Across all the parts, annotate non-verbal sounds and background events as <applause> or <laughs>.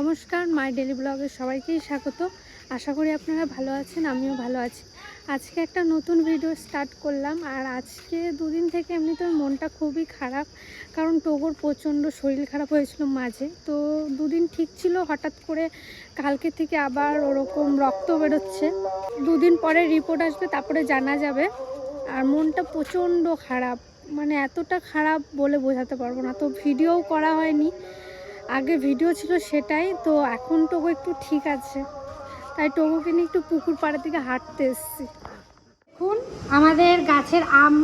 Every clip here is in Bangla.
নমস্কার, মাই ডেলি ব্লগে সবাইকেই স্বাগত। আশা করি আপনারা ভালো আছেন, আমিও ভালো আছি। আজকে একটা নতুন ভিডিও স্টার্ট করলাম, আর আজকে দুদিন থেকে এমনিতে মনটা খুবই খারাপ, কারণ টোগর প্রচণ্ড শরীর খারাপ হয়েছিল মাঝে। তো দুদিন ঠিক ছিল, হঠাৎ করে কালকে থেকে আবার ওরকম রক্ত বেরোচ্ছে। দুদিন পরে রিপোর্ট আসবে, তারপরে জানা যাবে। আর মনটা প্রচণ্ড খারাপ মানে এতটা খারাপ বলে বোঝাতে পারব না। তো ভিডিও করা হয়নি। আগে ভিডিও ছিল সেটাই তো এখন টোগো একটু ঠিক আছে। তাই টোগোকে নিয়ে একটু পুকুর পাড়ের দিকে হাঁটতে এসেছি। এখন আমাদের গাছের আম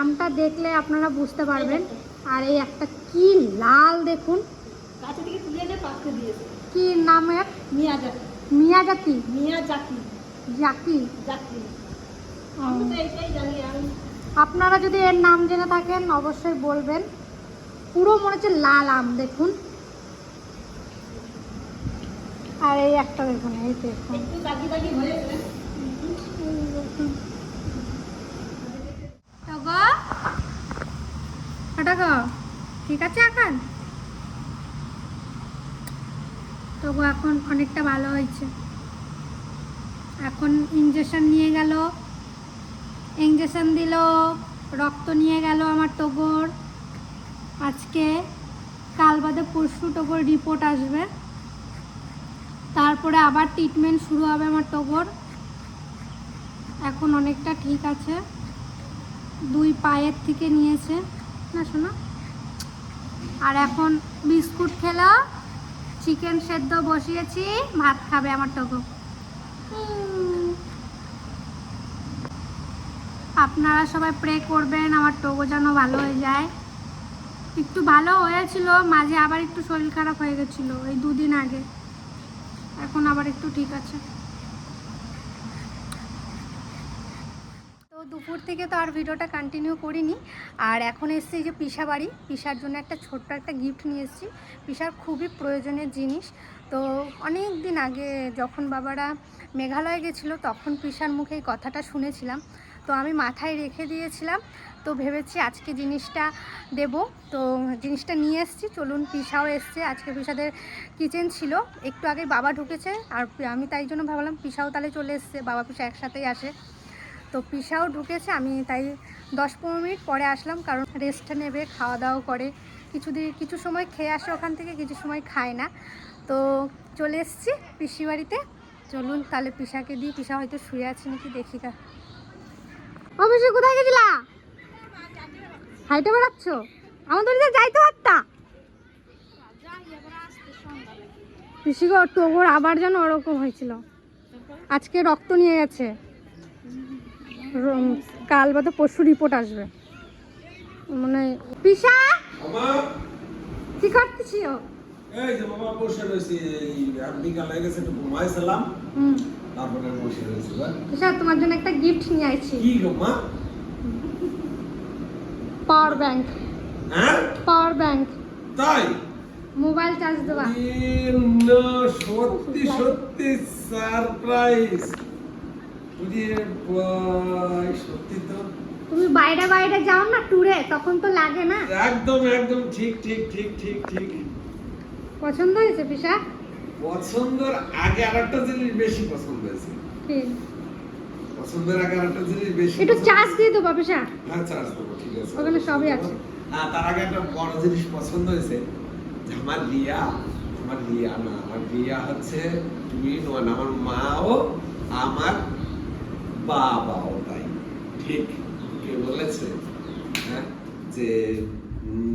আমটা দেখলে আপনারা বুঝতে পারবেন। আর এই একটা কি লাল দেখুন। কি নাম জাতি মিয়াজাতি আপনারা যদি এর নাম জেনে থাকেন অবশ্যই বলবেন। পুরো মনে হচ্ছে লাল আম দেখুন। আর এই একটা দেখুন, এই দেখুন টগো টগো ঠিক আছে এখন? তবু এখন অনেকটা ভালো হয়েছে। এখন ইঞ্জেকশন নিয়ে গেল ইঞ্জেকশন দিল, রক্ত নিয়ে গেল আমার টগর। আজকে কাল বাদে পরশু টগর রিপোর্ট আসবে। তারপরে আবার ট্রিটমেন্ট শুরু হবে আমার টগর এখন অনেকটা ঠিক আছে। দুই পায়ের থেকে নিয়েছে। না, শোনা। আর এখন বিস্কুট খেলো। চিকেন সেদ্ধ বসিয়েছি। ভাত খাবে আমার টগো আপনারা সবাই প্রে করবেন, আমার টগো যেন ভালো হয়ে যায়। একটু ভালো হয়েছিল, মাঝে আবার একটু শরীর খারাপ হয়ে গেছিল এই দুদিন আগে। এখন আবার একটু ঠিক আছে। তো দুপুর থেকে তো আর ভিডিওটা কন্টিনিউ করিনি। আর এখন এসছি যে পিসা বাড়ি। পিসার জন্য একটা ছোট্ট একটা গিফট নিয়ে এসেছি। পিসার খুবই প্রয়োজনের জিনিস। তো অনেক দিন আগে যখন বাবারা মেঘালয়ে গেছিল, তখন পিসার মুখে এই কথাটা শুনেছিলাম। তো আমি মাথায় রেখে দিয়েছিলাম। তো ভেবেছি আজকে জিনিসটা দেব। তো জিনিসটা নিয়ে এসেছি। চলুন পিসাও এসছে। আজকে পিসাদের কিচেন ছিল। একটু আগে বাবা ঢুকেছে আর আমি তাই জন্য ভাবলাম পিসাও তাহলে চলে এসছে। বাবা পিসা একসাথেই আসে। তো পিসাও ঢুকেছে। আমি তাই দশ পনেরো মিনিট পরে আসলাম কারণ রেস্ট নেবে, খাওয়া দাওয়া করে। কিছু দিন কিছু সময় খেয়ে আসে ওখান থেকে, কিছু সময় খায় না। তো চলে এসেছি পিসি বাড়িতে। চলুন তাহলে পিসাকে দিই। পিসা হয়তো শুয়ে আছে নাকি, দেখি তা পিসি কোথায় গেছিলা? হাইটে বেড়াচ্ছ? আমাদের যাইতে পারতা। পিসি গো টোগর আবার যেন ওরকম হয়েছিল। আজকে রক্ত নিয়ে গেছে। কাল বা তো পরশু রিপোর্ট আসবে। মানে পিসা কি করতেছিস? এই যে বাবা বসে রয়েছি। আর বিকাল গেছে একটু ঘুমাইছিলাম। হুম। তারপরে বসে রয়েছি তোমার জন্য একটা গিফট নিয়ে আইছি। কি গো মা? পাওয়ার ব্যাংক হ্যাঁ? পাওয়ার ব্যাংক তাই? মোবাইল চার্জ না, সত্যি সত্যি সারপ্রাইজ সত্যি তো। তুমি বাইরে বাইরে যাও না ট্যুরে তখন তো লাগে না। একদম একদম ঠিক ঠিক ঠিক ঠিক ঠিক। পছন্দ হয়েছে পিসা? পছন্দের আগে আর একটা জিনিস বেশি পছন্দ হয়েছে। পছন্দের আগে আর একটা জিনিস বেশি একটু চার্জ দিয়ে পিসা হ্যাঁ চার্জ দেবো ঠিক আছে। ওখানে সবই আছে। হ্যাঁ তার আগে একটা বড় জিনিস পছন্দ হয়েছে যে আমার রিয়া আমার রিয়া না আমার রিয়া হচ্ছে তুমি নয় আমার মাও আমার বাবাও তাই। ঠিক কে বলেছে? হ্যাঁ যে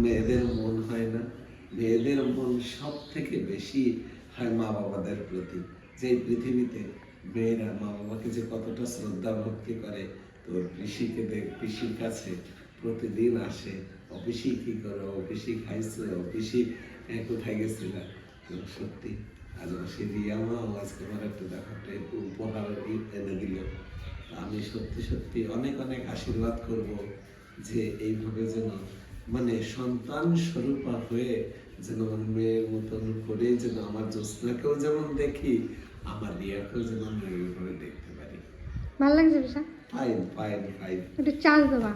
মেয়েদের মন হয় না মেয়েদের মন সব থেকে বেশি হয় মা বাবাদের প্রতি। যে পৃথিবীতে মেয়েরা মা বাবাকে যে কতটা শ্রদ্ধা ভক্তি করে, তোর পিসিকে দেখ, পিসির কাছে প্রতিদিন আসে, অফিসি কি করো? অফিসি খাইছে? অফিসি কোথায় গেছিল? সত্যি, আজ সে রিয়া মা আজকে আমার একটা দেখো একটা উপহার এনে দিল। আমি সত্যি সত্যি অনেক অনেক আশীর্বাদ করব যে এইভাবে যেন মানে সন্তান স্বরূপা হয়ে যেন আমার মেয়ের মতন করে যেন আমার জ্যোৎস্নাকেও যেমন দেখি আমার রিয়াকেও যেন এইভাবে দেখতে পারি। ভালো লাগছে ফাইন ফাইন ফাইন একটু চার্জ দেবা।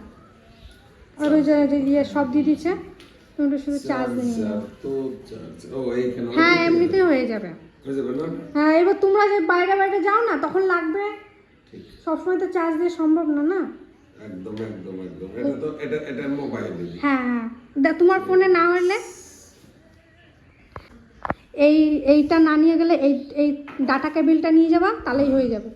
আর ওই যে ইয়ে সব দিয়ে দিচ্ছে তুমি একটু শুধু চার্জ দিয়ে তো চার্জ। ও এইখানে হ্যাঁ এমনিতেই হয়ে যাবে। হয়ে যাবে না? হ্যাঁ এবার তোমরা যে বাইরে বাইরে যাও না তখন লাগবে। সবসময় তো চার্জ দিয়ে সম্ভব না না? একদম একদম একদম। এটা তো এটা এটা মোবাইল হ্যাঁ হ্যাঁ। তোমার ফোনে না হলে এই এইটা না নিয়ে গেলে এই এই ডাটা কেবিলটা নিয়ে যাবা তাহলেই হয়ে যাবে।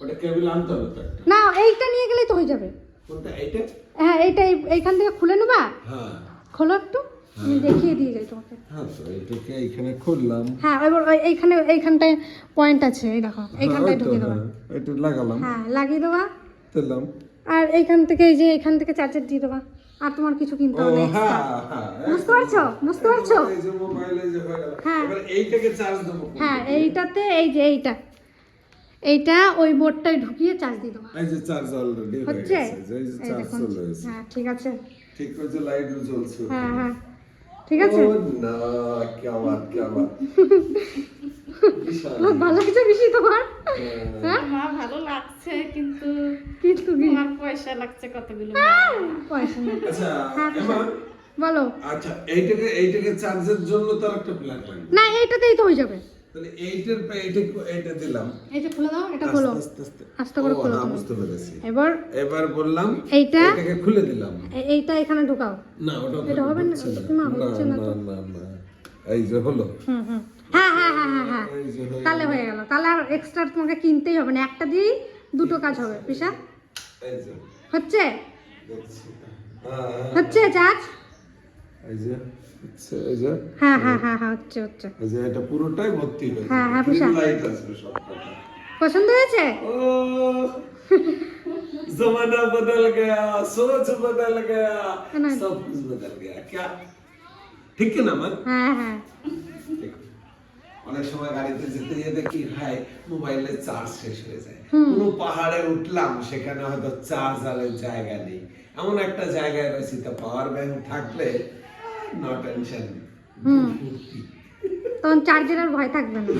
ওটা কেবল আনতে হবে না এইটা নিয়ে গেলেই তো হয়ে যাবে। কোনটা এইটা? হ্যাঁ এইটা এই- এইখান থেকে খুলে নেবা? হ্যাঁ। খোলো একটু আমি দেখিয়ে দিয়ে যাই তোমাকে। হ্যাঁ তো এইটাকে এইখানে খুললাম। হ্যাঁ এবার ওই- এইখানে এইখানটায় পয়েন্ট আছে এই দেখো এইখানটায় হ্যাঁ, ওই দেবা। হ্যাঁ, এটা লাগালাম। হ্যাঁ লাগিয়ে দেবা। দিলাম আর এইখান থেকে এই যে এখান থেকে চার্জার দিয়ে দেবা। আর তোমার কিছু কিনতে হবে হ্যাঁ extra। হ্যাঁ বুঝতে পারছ? বুঝতে পারছ? হয়ে হ্যাঁ। হ্যাঁ এইটাতে এই যে এইটা। এইটা ওই বোর্ডটাই ঢুকিয়ে চার্জ দিয়ে দেবো। এই যে চার্জ অলরেডি হচ্ছে? এই যে চার্জ দেখুন। হ্যাঁ ঠিক আছে। ঠিক আছে লাইট জ্বলছে। হ্যাঁ হ্যাঁ। ঠিক আছে? না ভালো লাগছে বেশি তোমার? হ্যাঁ।, হ্যাঁ। মা ভালো লাগছে কিন্তু কিন্তু কি? পয়সা লাগছে কতগুলো? পয়সা আচ্ছা বলো। আচ্ছা এইটাকে এইটাকে চার্জের জন্য তার একটা প্ল্যান না এইটাতেই তো হয়ে যাবে। তাহলে এইটার পে এইটা এইটা দিলাম। এই যে খুলে দাও এটা খোলো। আস্তে আস্তে আস্তে। করে খোলো হ্যাঁ, বুঝতে পেরেছি। এবার এবার বললাম এইটা এটাকে খুলে দিলাম। এইটা এখানে ঢুকাও। না ওটা এটা হবে না, হচ্ছে ওটা কি মা না না না তো? না না এই যে হলো। হুম হুম। হ্যাঁ হ্যাঁ হ্যাঁ হ্যাঁ হ্যাঁ। হয়ে তাহলে হয়ে গেল। তাহলে আর এক্সট্রা তোমাকে কিনতেই হবে না। একটা দিয়েই দুটো কাজ হবে পিসা। হচ্ছে? হ্যাঁ, হচ্ছে চার্জ এই যে হচ্ছে, এই যে হ্যাঁ হ্যাঁ হ্যাঁ হ্যাঁ হচ্ছে হচ্ছে এই যে এটা পুরোটাই ভর্তি হয়ে হ্যাঁ, হ্যাঁ, পিসা। লাইট আসবে সব কটা পছন্দ হয়েছে ओ जमाना बदल गया सोच बदल गया ना। सब कुछ बदल गया क्या ঠিক না মা হ্যাঁ হ্যাঁ ঠিক। অনেক সময় গাড়িতে যেতে যেতে কি হয় মোবাইলের চার্জ শেষ হয়ে যায় কোনো পাহাড়ে উঠলাম সেখানে হয়তো চার্জারের জায়গা নেই এমন একটা জায়গায় রয়েছে তো পাওয়ার ব্যাংক থাকলে নো টেনশন তখন চার্জের আর ভয় থাকবে না।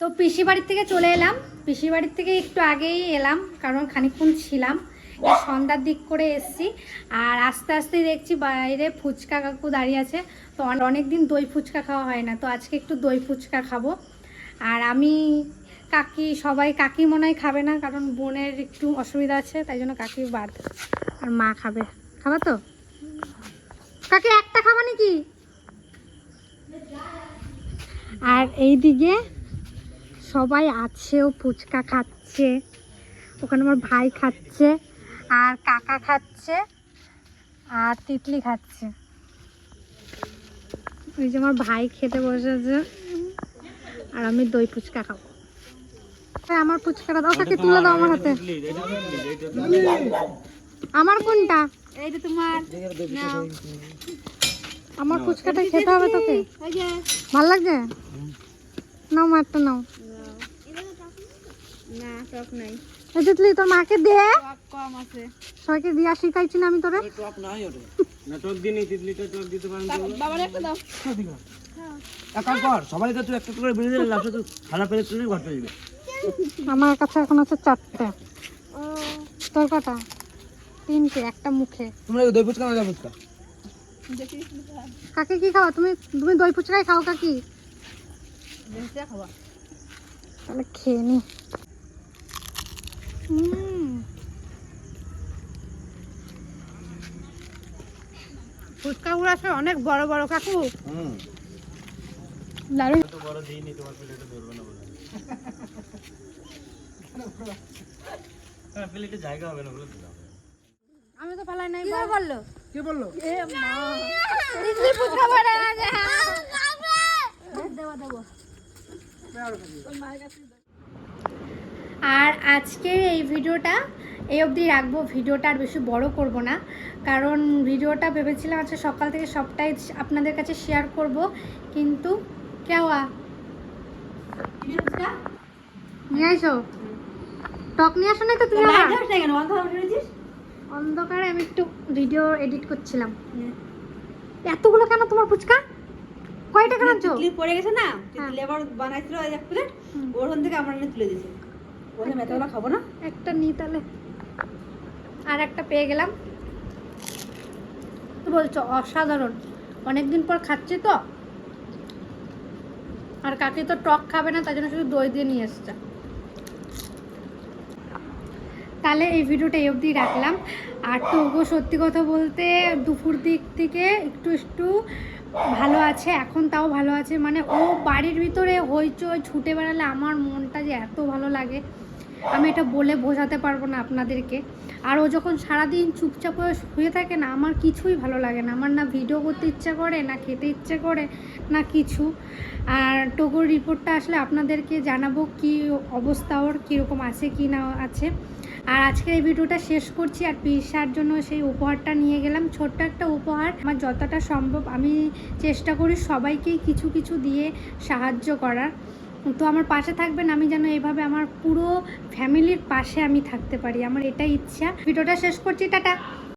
তো পিসি বাড়ির থেকে চলে এলাম। পিসি বাড়ির থেকে একটু আগেই এলাম কারণ খানিকক্ষণ ছিলাম। সন্ধ্যার দিক করে এসছি। আর আস্তে আস্তে দেখছি বাইরে ফুচকা কাকু দাঁড়িয়ে আছে। তো অনেক দিন দই ফুচকা খাওয়া হয় না তো আজকে একটু দই ফুচকা খাব। আর আমি কাকি সবাই কাকি মনে হয় খাবে না কারণ বোনের একটু অসুবিধা আছে তাই জন্য কাকি বাদ। আর মা খাবে। খাবা তো? কাকি একটা খাবা নাকি? আর এইদিকে সবাই আছেও ফুচকা খাচ্ছে ওখানে আমার ভাই খাচ্ছে আর কাকা খাচ্ছে আর তিতলি খাচ্ছে। ওই যে আমার ভাই খেতে বসেছে আর আমি দই ফুচকা খাব। আমার ফুচকাটা দাও কাকে তুলে দাও আমার হাতে। আমার কোনটা? তোমার আমার ফুচকাটা খেতে হবে তোকে। ভালো লাগছে? নাও মারটা নাও। না টক নাই। এই তিতলি তোর মাকে দে। কম আছে। সবাইকে দিয়া শিখাইছি না আমি তোরে। বাবার একটা দাও। এক কাজ কর সবাই তুই একটা করে বেরিয়ে দিলে লাস্টে তুই খানা পেলে তুই ঘর পেয়ে যাবে আমার কাছে এখন আছে চারটে। তোর কটা? তিনটে একটা মুখে। তোমরা দই ফুচকা না ফুচকা? কাকে কি খাওয়া তুমি তুমি দই ফুচকাই খাও কাকি। খাওয়া তাহলে খেয়ে নি। উম। ফুচকাগুলো আছে অনেক বড় বড় কাকু। দারুণ বড় দিইনি তোমার প্লেটে ধরবে না বলে। <laughs> প্লেটে জায়গা হবে না বলে দিলাম। আমি তো পালাই নাই কি বলল কে বলল? এ মা। দিদি ফুচকা বড় আছে দেবো দেবো। আর আজকের এই ভিডিওটা এই অবধি রাখব। ভিডিওটা আর বেশি বড় করব না কারণ ভিডিওটা ভেবেছিলাম আজকে সকাল থেকে সবটাই আপনাদের কাছে শেয়ার করব কিন্তু কেওয়া? নিয়ে আইসো টক নিয়ে আসো না তো তুমি অন্ধকারে আমি একটু ভিডিও এডিট করছিলাম। এতগুলো কেন তোমার ফুচকা? কয় টাকা আনছো তিতলি পড়ে গেছে না? হ্যাঁ। তিতলি আবার বানাইছিল এক প্লেট। ওখান থেকে আমরা তুলে দিয়েছি। ওখানে খাব না? একটা নিই তাহলে। আর একটা পেয়ে গেলাম। তো বলছো অসাধারণ। অনেকদিন পর খাচ্ছি তো। আর কাকি তো টক খাবে না তার জন্য শুধু দই দিয়ে নিয়ে এসছে। তাহলে এই ভিডিওটা এই অবধি রাখলাম। আর টগো সত্যি কথা বলতে দুপুর দিক থেকে একটু একটু ভালো আছে, এখন তাও ভালো আছে। মানে ও বাড়ির ভিতরে হইচই, ছুটে বেড়ালে আমার মনটা যে এত ভালো লাগে। আমি এটা বলে বোঝাতে পারব না আপনাদেরকে। আর ও যখন সারাদিন চুপচাপ হয়ে শুয়ে থাকে না, আমার কিছুই ভালো লাগে না। আমার না ভিডিও করতে ইচ্ছা করে, না খেতে ইচ্ছে করে, না কিছু। আর টোগোর রিপোর্টটা আসলে আপনাদেরকে জানাব কি অবস্থা ওর, কীরকম আছে, কি না আছে। আর আজকে এই ভিডিওটা শেষ করছি আর পিসার জন্য সেই উপহারটা নিয়ে গেলাম। ছোট্ট একটা উপহার। আমার যতটা সম্ভব আমি চেষ্টা করি সবাইকেই কিছু কিছু দিয়ে সাহায্য করার। তো আমার পাশে থাকবেন আমি যেন এভাবে আমার পুরো ফ্যামিলির পাশে আমি থাকতে পারি। আমার এটাই ইচ্ছা। ভিডিওটা শেষ করছি। টাটা।